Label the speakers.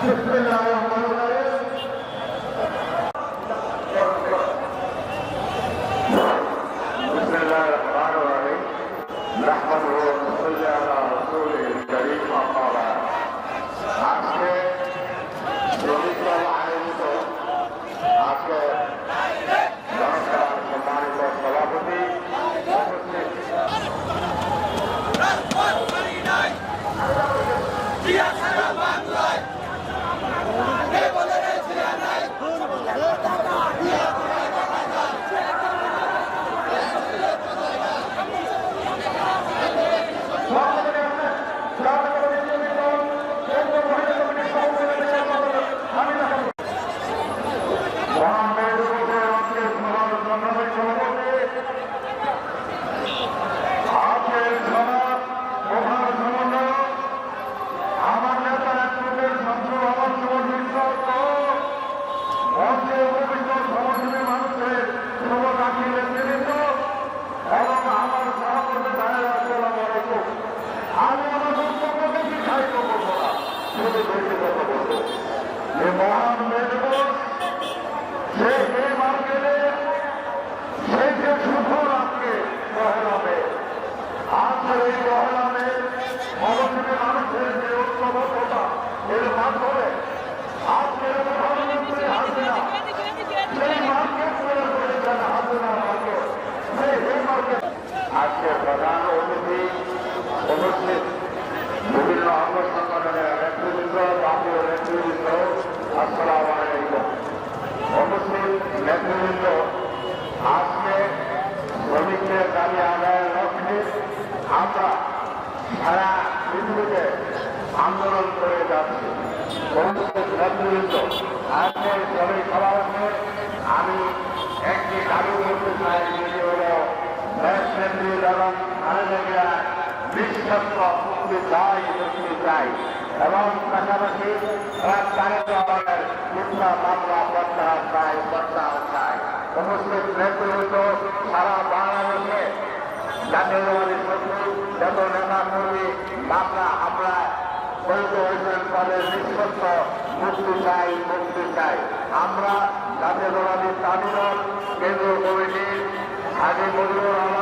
Speaker 1: بسم الله الرحمن الرحيم. بسم الله الرحمن الرحيم نحمده ونصلي على আজকের প্রধান অতিথি উপস্থিত। বিভিন্ন অঙ্গ সংগঠনের নেতৃবৃন্দ, জাতীয় নেতৃবৃন্দ, আসসালাম আলাইকুম। উপস্থিত নেতৃবৃন্দ, আজকে শ্রমিকদের দাবি আদায়ের লক্ষ্যে আমরা সারা আন্দোলন করে যাচ্ছি। উপস্থিত নেতৃবৃন্দ আজকে শ্রমিক সমাবেশে আমি একটি দাবি করতে চাই যেটি হল দেশনেত্রী এবং খালেদা বিশ্বস্ত মুক্তি চাই মুক্তি চাই। এবং পাশাপাশি রাজধানীর মিথ্যা মামলা প্রত্যাহার চাই প্রত্যাহার চাই। উপস্থিত নেতৃবৃন্দ, সারা বাংলাদেশে জাতীয়তাবাদী শক্তি, যত নেতা কর্মী মামলা শহীদ হয়েছেন তাদের আমরা জাতীয়তাবাদী তামিল কেন্দ্রীয় কমিটির হাজি মজুর